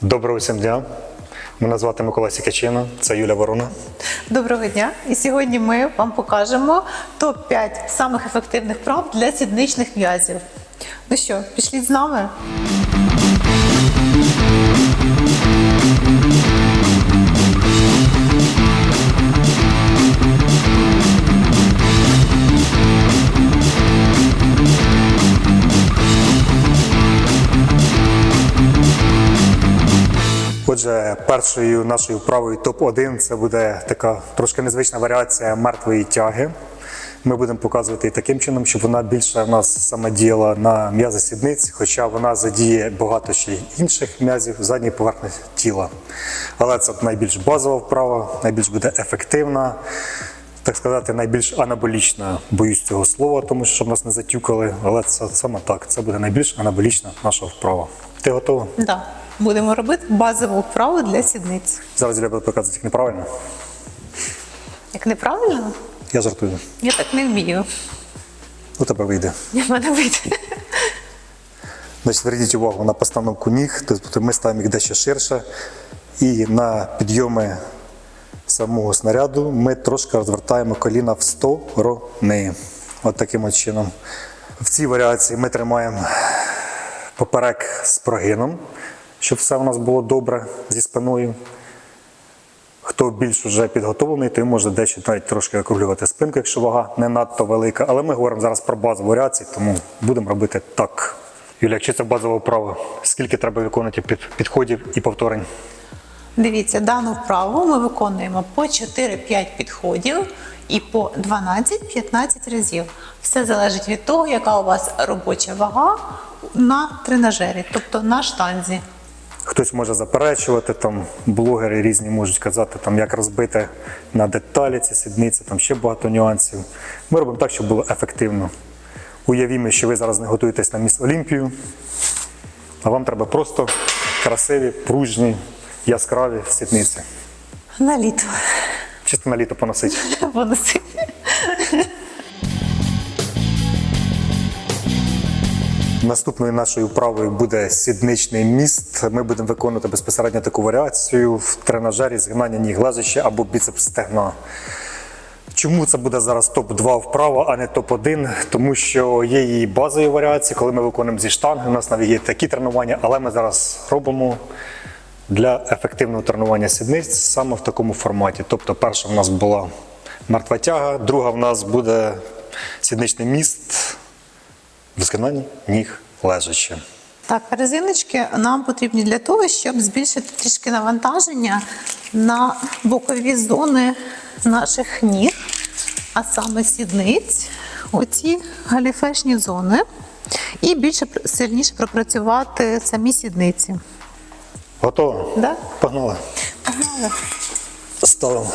Доброго всім дня. Мене звати Микола Сікачина, це Юля Ворона. Доброго дня! І сьогодні ми вам покажемо топ-5 самих ефективних прав для сідничних м'язів. Ну що, пішліть з нами? Отже, першою нашою вправою топ-1 це буде така трошки незвична варіація мертвої тяги. Ми будемо показувати таким чином, щоб вона більше в нас саме діяла на м'язи сідниць, хоча вона задіє багато ще інших м'язів задньої поверхні тіла. Але це найбільш базова вправа, найбільш буде ефективна, так сказати, найбільш анаболічна. Боюсь цього слова, тому що щоб нас не затюкали. Але це саме так. Це буде найбільш анаболічна наша вправа. Ти готова? Да. Будемо робити базову вправу для сідниць. Зараз я буду показувати як неправильно. Як неправильно, Я жартую. я так не вмію. У тебе вийде. В мене вийде. Значить, зверніть увагу на постановку ніг, тобто ми ставимо їх дещо ширше. І на підйоми самого снаряду ми трошки розвертаємо коліна в сторони. От таким от чином. В цій варіації ми тримаємо поперек з прогином, щоб все у нас було добре зі спиною. Хто більш вже підготовлений, той може дещо навіть трошки округлювати спинку, якщо вага не надто велика. Але ми говоримо зараз про базову варіацію, тому будемо робити так. Юля, якщо це базова вправа, скільки треба виконувати під- підходів і повторень? Дивіться, дану вправу ми виконуємо по 4-5 підходів і по 12-15 разів. Все залежить від того, яка у вас робоча вага на тренажері, тобто на штанзі. Хтось може заперечувати, там блогери різні можуть казати, там, як розбити на деталі ці сідниці, там ще багато нюансів. Ми робимо так, щоб було ефективно. Уявімо, що ви зараз не готуєтесь на міс Олімпію, а вам треба просто красиві, пружні, яскраві сідниці. На літо Чисто на літо поносити. поносити. Наступною нашою вправою буде сідничний міст. Ми будемо виконувати безпосередньо таку варіацію в тренажері згинання ніг лежачі або біцепс стегна. Чому це буде зараз топ-2 вправа, а не топ-1? Тому що є її базові варіації, коли ми виконуємо зі штанги. У нас навіть є такі тренування, але ми зараз робимо для ефективного тренування сідниць саме в такому форматі. Тобто, перша в нас була мертва тяга, друга в нас буде сідничний міст в згинанні ніг лежачи. Так, резиночки нам потрібні для того, щоб збільшити трішки навантаження на бокові зони наших ніг, а саме сідниць, оці галіфешні зони, і більше сильніше пропрацювати самі сідниці. Готово? Да? Погнали. Погнали. Ставимо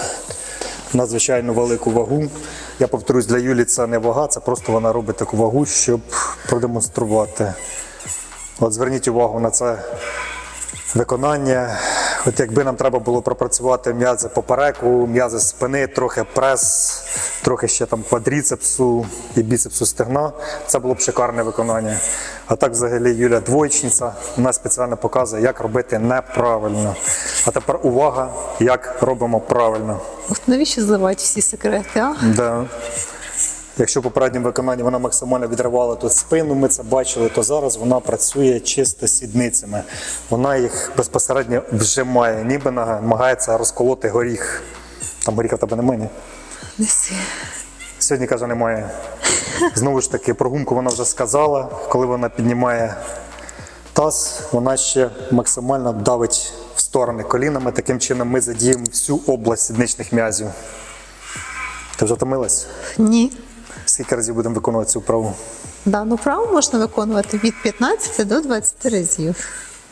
надзвичайно велику вагу. Я повторюсь, для Юлі це не вага, це просто вона робить таку вагу, щоб продемонструвати. От зверніть увагу на це виконання. От якби нам треба було пропрацювати м'язи попереку, м'язи спини, трохи прес, трохи ще там квадріцепсу і біцепсу стегна, це було б шикарне виконання. А так взагалі Юля двоєчниця, вона спеціально показує, як робити неправильно. А тепер увага, як робимо правильно. От навіщо зливати всі секрети? А? Да. Якщо в попередньому виконанні вона максимально відривала тут спину, ми це бачили, то зараз вона працює чисто сідницями. Вона їх безпосередньо вжимає, ніби намагається розколоти горіх. Там горіха в тебе немає, ні? Неси. Сьогодні каже, немає. Знову ж таки, про гумку вона вже сказала. Коли вона піднімає таз, вона ще максимально давить сторони колінами. Таким чином ми задіємо всю область сідничних м'язів. Ти вже втомилась? Ні. Скільки разів будемо виконувати цю вправу? Дану вправу можна виконувати від 15 до 20 разів.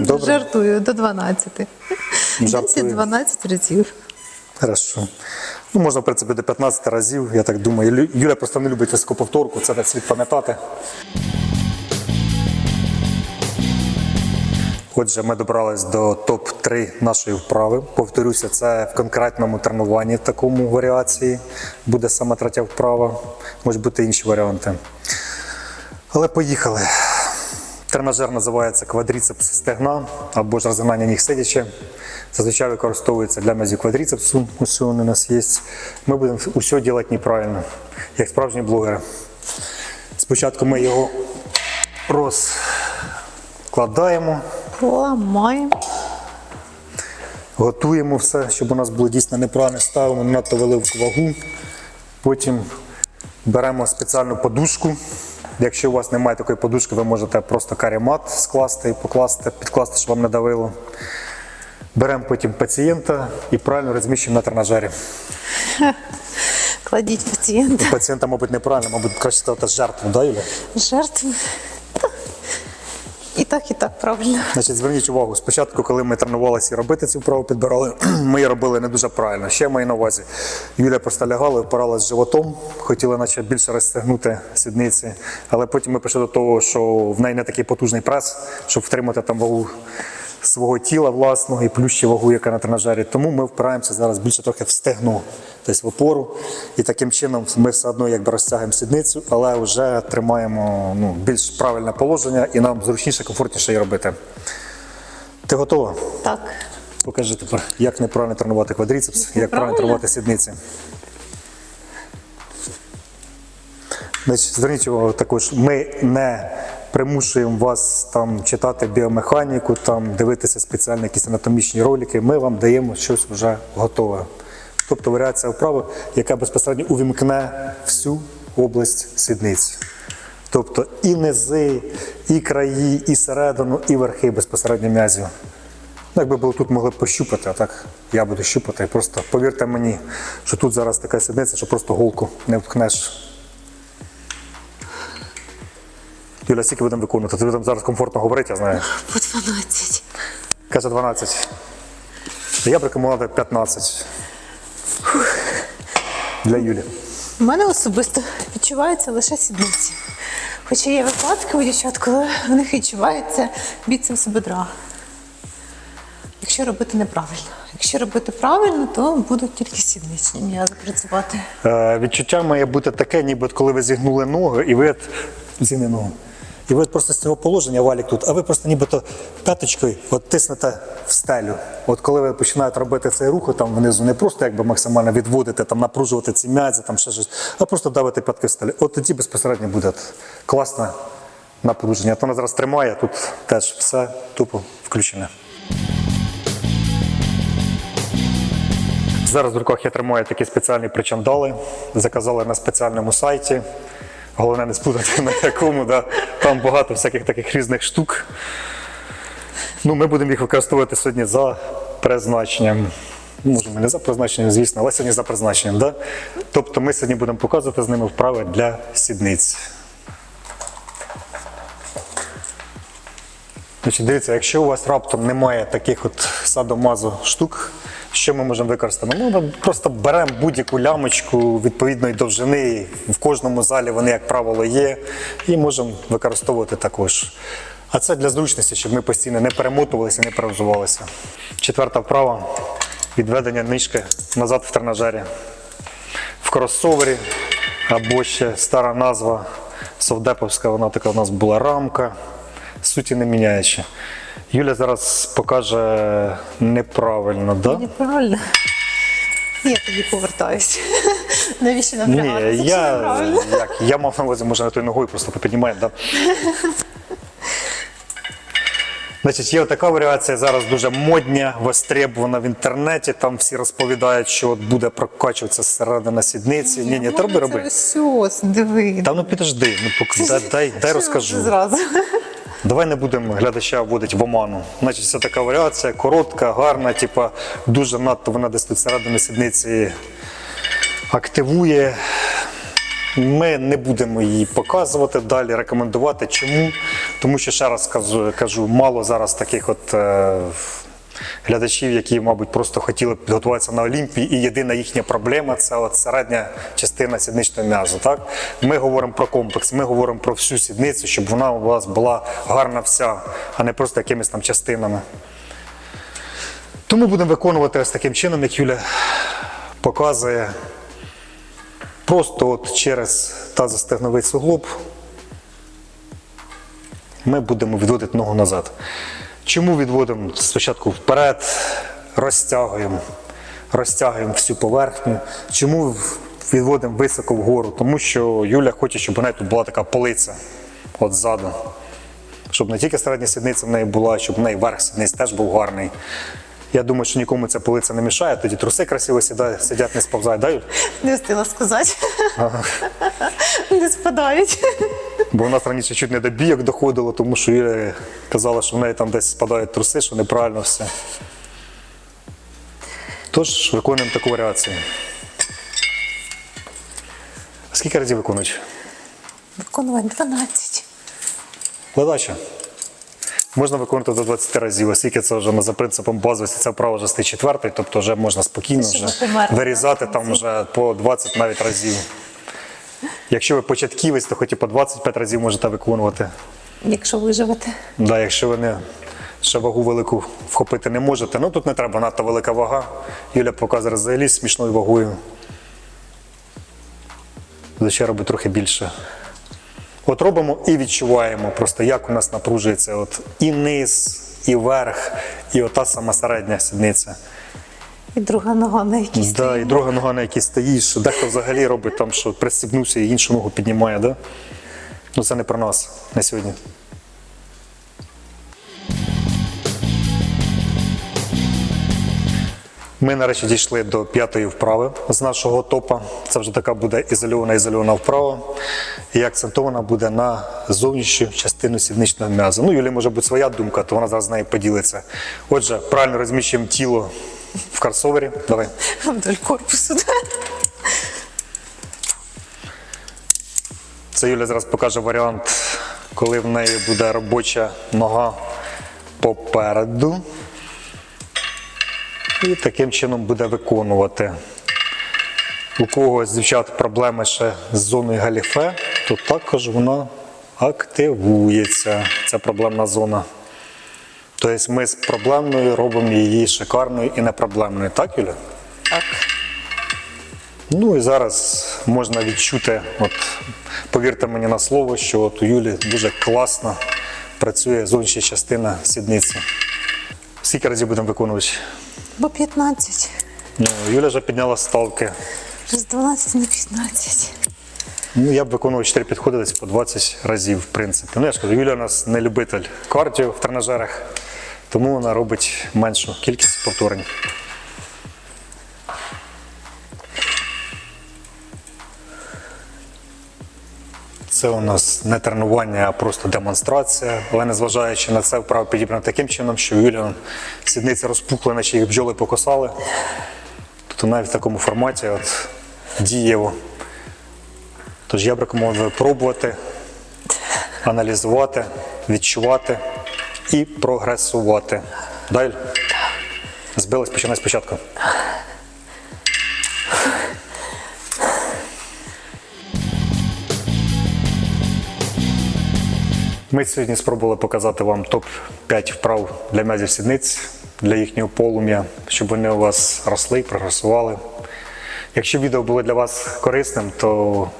Добре? Жартую до 12. Жартую. 10-12 разів. Хорошо. Ну, можна, в принципі, до 15 разів, я так думаю. Юля просто не любить високоповторку, це так слід пам'ятати. Отже, ми добрались до топ-3 нашої вправи. Повторюся, це в конкретному тренуванні в такому варіації. Буде саме третя вправа, можуть бути інші варіанти. Але поїхали. Тренажер називається квадріцепс стегна або ж розгинання ніг сидячи. Зазвичай використовується для м'язів квадріцепсу. Він у нас є. Ми будемо усе робити неправильно, як справжні блогери. Спочатку ми його розкладаємо, Поламаємо. готуємо все, щоб у нас було дійсно неправильно. Ставимо на надто велику вагу. Потім беремо спеціальну подушку. Якщо у вас немає такої подушки, ви можете просто каремат скласти і покласти, підкласти, щоб вам не давило. Беремо потім пацієнта і правильно розміщуємо на тренажері. Кладіть пацієнта. Пацієнта, мабуть, неправильно, мабуть, краще ставити жертву, да, Юля? Жертви. Так, і так правильно. Значить, зверніть увагу, спочатку, коли ми тренувалися і робити цю вправу, підбирали, ми її робили не дуже правильно. Ще маю на увазі. Юля просто лягала, впиралась животом, хотіла наче більше розтягнути сідниці, але потім ми прийшли до того, що в неї не такий потужний прес, щоб втримати там вагу свого тіла власного і плюс ще вагу, яка на тренажері. Тому ми впираємося зараз більше трохи в стегну, тобто в опору. І таким чином ми все одно якби розтягуємо сідницю, але вже тримаємо ну, більш правильне положення і нам зручніше, комфортніше її робити. Ти готова? Так. Покажи тепер, як неправильно тренувати квадріцепс, як правильно тренувати сідниці. Значить, зверніть увагу також, ми не примушуємо вас там читати біомеханіку, там дивитися спеціальні якісь анатомічні ролики. Ми вам даємо щось вже готове. Тобто варіація вправи, яка безпосередньо увімкне всю область сідниць. Тобто і низи, і краї, і середину, і верхи безпосередньо м'язів. Ну, якби було тут могли б пощупати, а так я буду щупати. Просто повірте мені, що тут зараз така сідниця, що просто голку не впхнеш. Юля, скільки будемо виконувати? Тобі там зараз комфортно говорити, я знаю. По 12. Каже 12. Я б рекомендував 15. Для Юлі. У мене особисто відчуваються лише сідниці. Хоча є випадки у дівчат, коли в них відчувається біцепс бедра. Якщо робити неправильно. Якщо робити правильно, то будуть тільки сідничні м'язи працювати. Е, відчуття має бути таке, ніби коли ви зігнули ноги, і ви зігнули ногу. І ви просто з цього положення валік тут, а ви просто нібито п'яточкою от тиснете в стелю. От коли ви починаєте робити цей рух, там внизу не просто якби максимально відводити, там напружувати ці м'язи, там ще щось, а просто давити п'ятки в стелю. От тоді безпосередньо буде класне напруження. То вона зараз тримає, тут теж все тупо включене. Зараз в руках я тримаю такі спеціальні причандали. Заказали на спеціальному сайті. Головне не сплутати на якому, да. там багато всяких таких різних штук. Ну, ми будемо їх використовувати сьогодні за призначенням. Ну, Може, не за призначенням, звісно, але сьогодні за призначенням. Да? Тобто ми сьогодні будемо показувати з ними вправи для сідниць. Дивіться, якщо у вас раптом немає таких от садомазо штук, що ми можемо використати? Ну, ми просто беремо будь-яку лямочку відповідної довжини. В кожному залі вони, як правило, є, і можемо використовувати також. А це для зручності, щоб ми постійно не перемотувалися, не перевзувалися. Четверта вправа відведення нижки назад в тренажері. В кросовері або ще стара назва совдеповська, вона така у нас була рамка, суті не міняючи. Юля зараз покаже неправильно, да? Неправильно. Я тоді повертаюся. Навіщо Ні, напрягатися? якщо я, як, я мав на увазі, може, на тою ногою просто попіднімає, да? Значить, є така варіація зараз дуже модня, востребована в інтернеті. Там всі розповідають, що от буде прокачуватися зсередина сідниці. Ні, ні, ти роби, роби. Це ось ось, диви. Та ну підожди, ну поки дай, дай, дай розкажу. Зразу. Давай не будемо глядача вводити в оману. Значить, це така варіація, коротка, гарна, типа дуже надто вона десь тут середини сідниці активує. Ми не будемо її показувати далі, рекомендувати. Чому? Тому що ще раз кажу, кажу мало зараз таких от. Глядачів, які, мабуть, просто хотіли підготуватися на Олімпії, і єдина їхня проблема це от середня частина сідничного м'язу. Так? Ми говоримо про комплекс, ми говоримо про всю сідницю, щоб вона у вас була гарна вся, а не просто якимись там частинами. Тому будемо виконувати ось таким чином, як Юля показує. Просто от через тазостегновий суглоб ми будемо відводити ногу назад. Чому відводимо спочатку вперед, розтягуємо, розтягуємо всю поверхню. Чому відводимо високо вгору? Тому що Юля хоче, щоб у неї тут була така полиця от ззаду. Щоб не тільки середня сідниця в неї була, щоб в неї верх сідниць теж був гарний. Я думаю, що нікому ця полиця не мішає, тоді труси красиво сідають, сидять, не сповзають. Да, Юль? Не встигла сказати. Не спадають. Бо у нас раніше чуть не до бійок доходило, тому що Юля казала, що в неї там десь спадають труси, що неправильно все. Тож виконуємо таку варіацію. Скільки разів виконують? Виконувати 12. Задача. Можна виконувати до 20 разів, оскільки це вже за принципом базовості, це вправо вже стає четвертий, тобто вже можна спокійно вже вирізати там вже по 20 навіть разів. Якщо ви початківець, то хоч і по 25 разів можете виконувати. Якщо виживете. Да, якщо ви не ще вагу велику вхопити не можете, ну тут не треба надто велика вага. Юля показує взагалі з смішною вагою. Звичайно, робить трохи більше. От робимо і відчуваємо просто, як у нас напружується от і низ, і верх, і ота сама середня сідниця. І друга нога на якійсь. Да, і друга нога, на якій стоїш. Дехто взагалі робить там, що пристібнувся і іншу ногу піднімає. Да? Ну це не про нас на сьогодні. Ми нарешті дійшли до п'ятої вправи з нашого топа. Це вже така буде ізольована ізольована вправа. І акцентована буде на зовнішню частину сідничного м'яза. Ну, Юлі може бути своя думка, то вона зараз з нею поділиться. Отже, правильно розміщуємо тіло в карсовері. Давай. Вдоль корпусу. да. Це Юля зараз покаже варіант, коли в неї буде робоча нога попереду. І таким чином буде виконувати. У когось дівчат проблеми ще з зоною галіфе, то також вона активується. Ця проблемна зона. Тобто ми з проблемною робимо її шикарною і непроблемною. Так, Юля? Так. Ну і зараз можна відчути, от повірте мені на слово, що от у Юлі дуже класно працює зовнішня частина сідниці. Скільки разів будемо виконувати? Бо 15. Ну, Юля вже підняла ставки. З 12 на 15. Ну, я б виконував 4 підходи десь по 20 разів, в принципі. Ну, я ж кажу, Юля у нас не любитель кардіо в тренажерах, тому вона робить меншу кількість повторень. Це у нас не тренування, а просто демонстрація. Але незважаючи на це, вправо підібрано таким чином, що у Юлі сідниці розпухли, наче їх бджоли покосали. Тобто навіть в такому форматі от, дієво. Тож я б рекомендую пробувати, аналізувати, відчувати і прогресувати. Далі. Збилась, починай спочатку. Ми сьогодні спробували показати вам топ-5 вправ для м'язів сідниць, для їхнього полум'я, щоб вони у вас росли, прогресували. Якщо відео було для вас корисним, то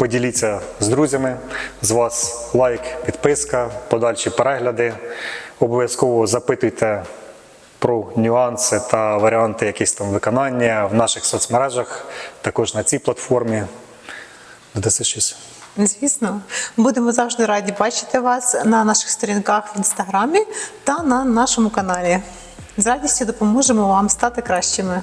поділіться з друзями. З вас лайк, підписка, подальші перегляди. Обов'язково запитуйте про нюанси та варіанти якісь там виконання в наших соцмережах, також на цій платформі. Додаси щось. Звісно, будемо завжди раді бачити вас на наших сторінках в інстаграмі та на нашому каналі. З радістю допоможемо вам стати кращими.